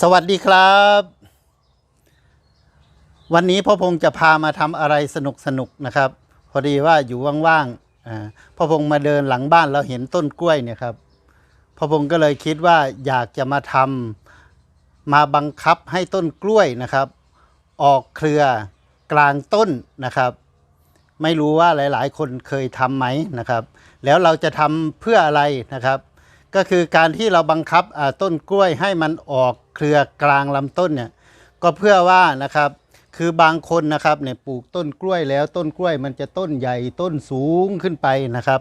สวัสดีครับ วันนี้พ่อพงษ์จะพามาทำอะไรสนุกสนุกๆนะครับ พอดีว่าอยู่ว่างๆพ่อพงษ์มาเดินหลังบ้านแล้วเห็นต้นกล้วยเนี่ยครับพ่อพงษ์ก็เลยคิดว่าอยากจะมาทำมาบังคับให้ต้นกล้วยนะครับ ออกเครือกลางต้นนะครับ ไม่รู้ว่าหลาย ๆ คนเคยทำไหมนะครับ แล้วเราจะทำเพื่ออะไรนะครับ ก็คือการที่เราบังคับต้นกล้วยให้มันออก เครือกลางลำต้นเนี่ยก็เพื่อว่านะครับคือบางคนนะครับเนี่ยปลูกต้นกล้วยแล้วต้นกล้วยมันจะต้นใหญ่ต้นสูงขึ้นไปนะครับ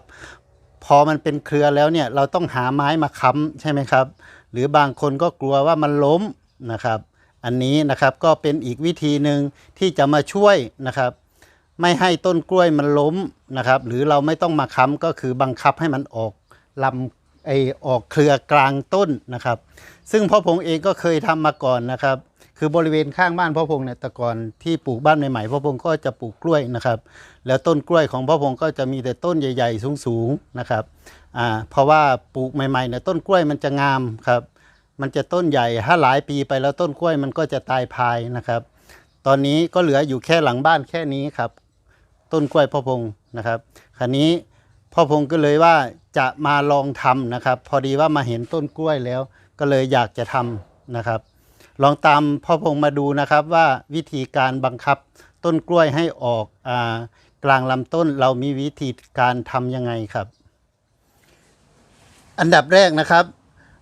พอมันเป็นเครือแล้วเนี่ยเราต้องหาไม้มาค้ำใช่ไหมครับ หรือบางคนก็กลัวว่ามันล้มนะครับ อันนี้นะครับก็เป็นอีกวิธีหนึ่งที่จะมาช่วยนะครับ ไม่ให้ต้นกล้วยมันล้มนะครับ หรือเราไม่ต้องมาค้ำก็คือบังคับให้มันออกลำ ไอออกเครือกลางต้นนะครับ ซึ่งพ่อพงเองก็เคยทำมาก่อนนะครับ คือบริเวณข้างบ้านพ่อพงเนี่ยแต่ก่อนที่ปลูกบ้านใหม่ๆพ่อพงก็จะปลูกกล้วยนะครับ แล้วต้นกล้วยของพ่อพงก็จะมีแต่ต้นใหญ่ ๆ สูงๆนะครับอ่าเพราะว่าปลูกใหม่ๆเนี่ยต้นกล้วยมันจะงามครับมันจะต้นใหญ่ถ้าหลายปีไปแล้วต้นกล้วยมันก็จะตายพายนะครับ ตอนนี้ก็เหลืออยู่แค่หลังบ้านแค่นี้ครับ ต้นกล้วยพ่อพงนะครับคราวนี้ พ่อพงก็เลยว่าจะมาลองทำนะครับ พอดีว่ามาเห็นต้นกล้วยแล้ว ก็เลยอยากจะทำนะครับ ลองตามพ่อพงมาดูนะครับว่าวิธีการบังคับต้นกล้วยให้ออกอากลางลำต้นเรามีวิธีการทำยังไงครับ อันดับแรกนะครับ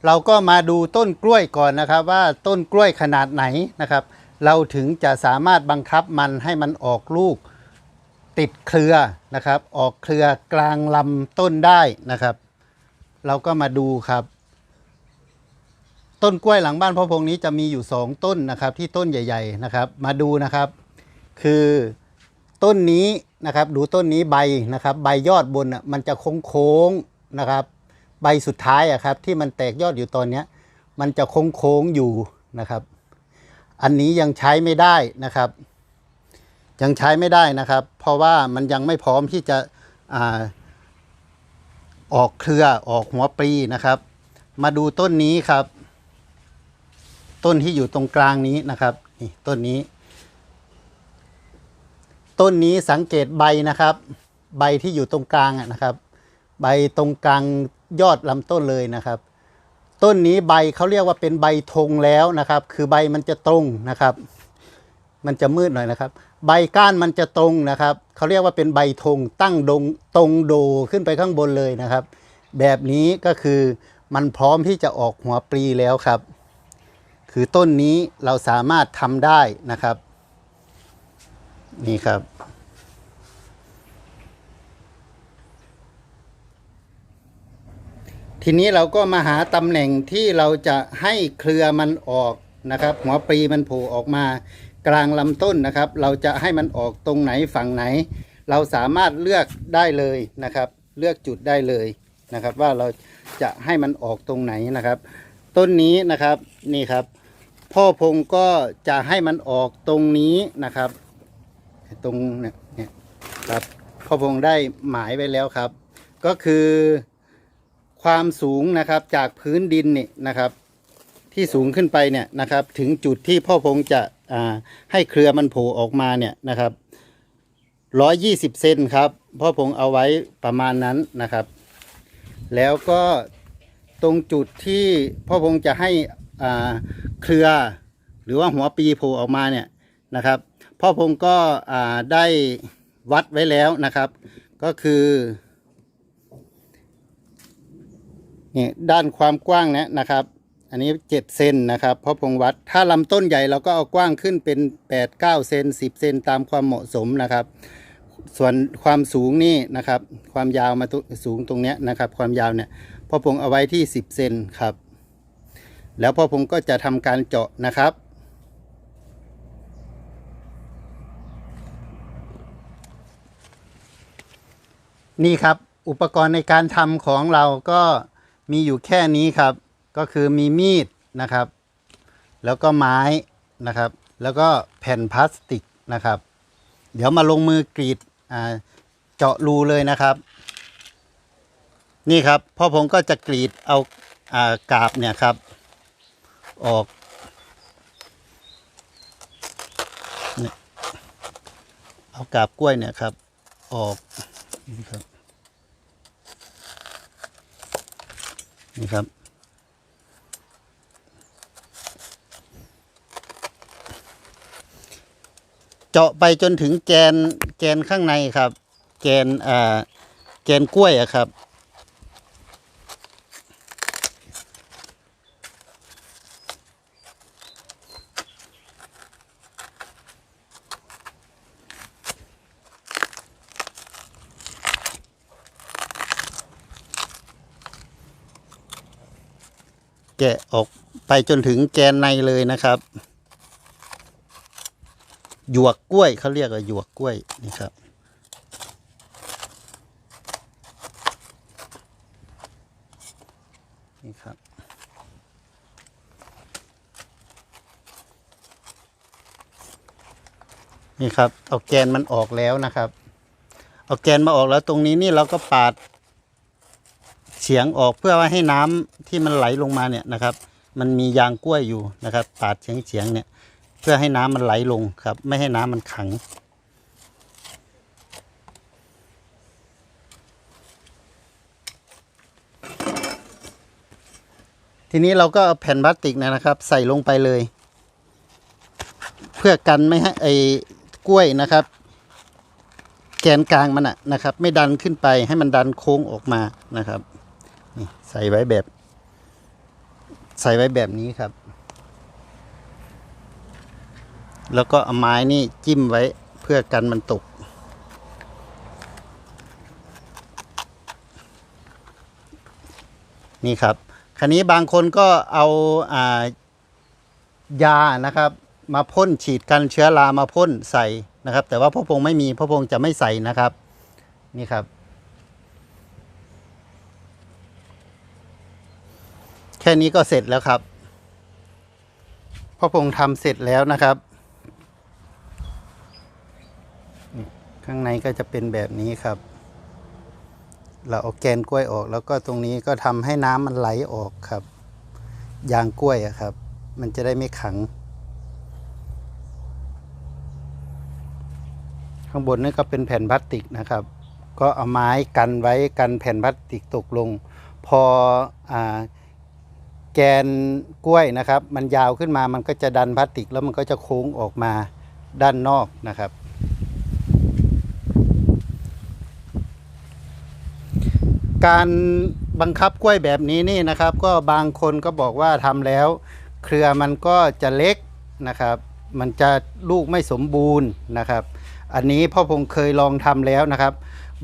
เราก็มาดูต้นกล้วยก่อนนะครับ ว่าต้นกล้วยขนาดไหนนะครับ เราถึงจะสามารถบังคับมันให้มันออกลูก ติดเครือนะครับ ออกเครือกลางลำต้นได้นะครับ เราก็มาดูครับ ต้นกล้วยหลังบ้านพ่อพงนี้จะมีอยู่สองต้นนะครับ ที่ต้นใหญ่ ๆนะครับ มาดูนะครับ คือต้นนี้นะครับ ดูต้นนี้ใบนะครับ ใบยอดบนอะมันจะโค้งๆนะครับ ใบสุดท้ายอะครับ ที่มันแตกยอดอยู่ตอนเนี้ยมันจะโค้งๆอยู่นะครับ อันนี้ยังใช้ไม่ได้นะครับ ยังใช้ไม่ได้นะครับ เพราะว่ามันยังไม่พร้อมที่จะอออกเครือออกหัวปลีนะครับ มาดูต้นนี้ครับ ต้นที่อยู่ตรงกลางนี้นะครับนี่ต้นนี้ ต้นนี้สังเกตใบนะครับ ใบที่อยู่ตรงกลางนะครับ ใบตรงกลางยอดลำต้นเลยนะครับ ต้นนี้ใบเขาเรียกว่าเป็นใบธงแล้วนะครับ คือใบมันจะตรงนะครับ มันจะมืดหน่อยนะครับ ใบก้านมันจะตรงนะครับเขาเรียกว่าเป็นใบธงตั้งดงตรงโดขึ้นไปข้างบนเลยนะครับ แบบนี้ก็คือมันพร้อมที่จะออกหัวปลีแล้วครับ คือต้นนี้เราสามารถทำได้นะครับ นี่ครับ ทีนี้เราก็มาหาตำแหน่งที่เราจะให้เครือมันออกนะครับ หัวปลีมันโผล่ออกมา กลางลำต้นนะครับ เราจะให้มันออกตรงไหนฝั่งไหน เราสามารถเลือกได้เลยนะครับ เลือกจุดได้เลยนะครับ ว่าเราจะให้มันออกตรงไหนนะครับ ต้นนี้นะครับนี่ครับ พ่อพงก็จะให้มันออกตรงนี้นะครับ ตรงเนี่ยเนี่ยครับพ่อพงได้หมายไว้แล้วครับ ก็คือความสูงนะครับจากพื้นดินนี่นะครับ ที่สูงขึ้นไปเนี่ยนะครับ ถึงจุดที่พ่อพงจะ ให้เครือมันโผล่ออกมาเนี่ยนะครับร้อยยี่สิบเซนครับพ่อพงเอาไว้ประมาณนั้นนะครับ แล้วก็ตรงจุดที่พ่อพงจะให้เครือ หรือว่าหัวปีโผล่ออกมาเนี่ยนะครับ พ่อพงก็ได้วัดไว้แล้วนะครับ ก็คือนี่ด้านความกว้างเนี่ยนะครับ อันนี้เจ็ดเซนนะครับพ่อพงวัดถ้าลำต้นใหญ่เราก็เอากว้างขึ้นเป็นแปดเก้าเซนสิบเซนตามความเหมาะสมนะครับ ส่วนความสูงนี่นะครับ ความยาวมาตุสูงตรงเนี้ยนะครับ ความยาวเนี่ยพ่อพงเอาไว้ที่สิบเซนครับ แล้วพ่อพงก็จะทำการเจาะนะครับนี่ครับอุปกรณ์ในการทำของเราก็มีอยู่แค่นี้ครับ ก็คือมีมีดนะครับ แล้วก็ไม้นะครับ แล้วก็แผ่นพลาสติกนะครับ เดี๋ยวมาลงมือกรีดเจาะรูเลยนะครับ นี่ครับพ่อผมก็จะกรีดเอากาบเนี่ยครับ ออกเอากาบกล้วยเนี่ยครับ ออกนี่ครับนี่ครับ เจาะไปจนถึงแกนแกนข้างในครับ แกนอ่าแกนกล้วยอะครับ แกะออกไปจนถึงแกนในเลยนะครับ หยวกกล้วยเขาเรียกว่าหยวกกล้วยนี่ครับ นี่ครับ นี่ครับ เอาแกนมันออกแล้วนะครับ เอาแกนมาออกแล้วตรงนี้นี่เราก็ปาดเฉียงออกเพื่อว่าให้น้ำที่มันไหลลงมาเนี่ยนะครับ มันมียางกล้วยอยู่นะครับ ปาดเฉียงเฉียงๆเนี่ย เพื่อให้น้ำมันไหลลงครับ ไม่ให้น้ำมันขัง ทีนี้เราก็เอาแผ่นพลาสติกเนยนะครับ ใส่ลงไปเลย เพื่อกันไม่ให้ไอ้กล้วยนะครับ แกนกลางมันอะนะครับ ไม่ดันขึ้นไปให้มันดันโค้งออกมานะครับนี่ใส่ไว้แบบ ใส่ไว้แบบนี้ครับ แล้วก็เอาไม้นี่จิ้มไว้เพื่อกันมันตก นี่ครับคันนี้บางคนก็เอาอ่ายานะครับมาพ่นฉีดกันเชื้อรามาพ่นใส่นะครับ แต่ว่าพ่อพงไม่มีพ่อพงจะไม่ใส่นะครับนี่ครับ แค่นี้ก็เสร็จแล้วครับพ่อพงทำเสร็จแล้วนะครับ ข้างในก็จะเป็นแบบนี้ครับ เราเอาแกนกล้วยออก แล้วก็ตรงนี้ก็ทำให้น้ำมันไหลออกครับ ยางกล้วยอะครับ มันจะได้ไม่ขัง ข้างบนนี่ก็เป็นแผ่นพลาสติกนะครับ ก็เอาไม้กันไว้กันแผ่นพลาสติกตกลง พออแกนกล้วยนะครับ มันยาวขึ้นมามันก็จะดันพลาสติกแล้วมันก็จะโค้งออกมาด้านนอกนะครับ การบังคับกล้วยแบบนี้นี่นะครับ ก็บางคนก็บอกว่าทำแล้ว เครือมันก็จะเล็กนะครับ มันจะลูกไม่สมบูรณ์นะครับ อันนี้พ่อพงเคยลองทำแล้วนะครับ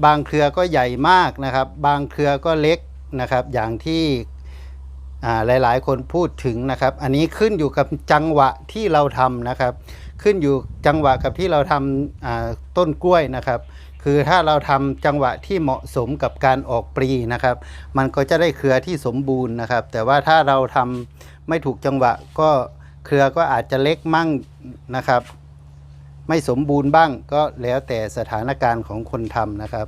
บางเครือก็ใหญ่มากนะครับ บางเครือก็เล็กนะครับ อย่างที่อ่าหลายๆ คนพูดถึงนะครับ อันนี้ขึ้นอยู่กับจังหวะที่เราทำนะครับ ขึ้นอยู่จังหวะกับที่เราทำอ่าต้นกล้วยนะครับ คือถ้าเราทำจังหวะที่เหมาะสมกับการออกปลีนะครับ มันก็จะได้เครือที่สมบูรณ์นะครับ แต่ว่าถ้าเราทำไม่ถูกจังหวะก็เครือก็อาจจะเล็กมั่งนะครับ ไม่สมบูรณ์บ้างก็แล้วแต่สถานการณ์ของคนทำนะครับ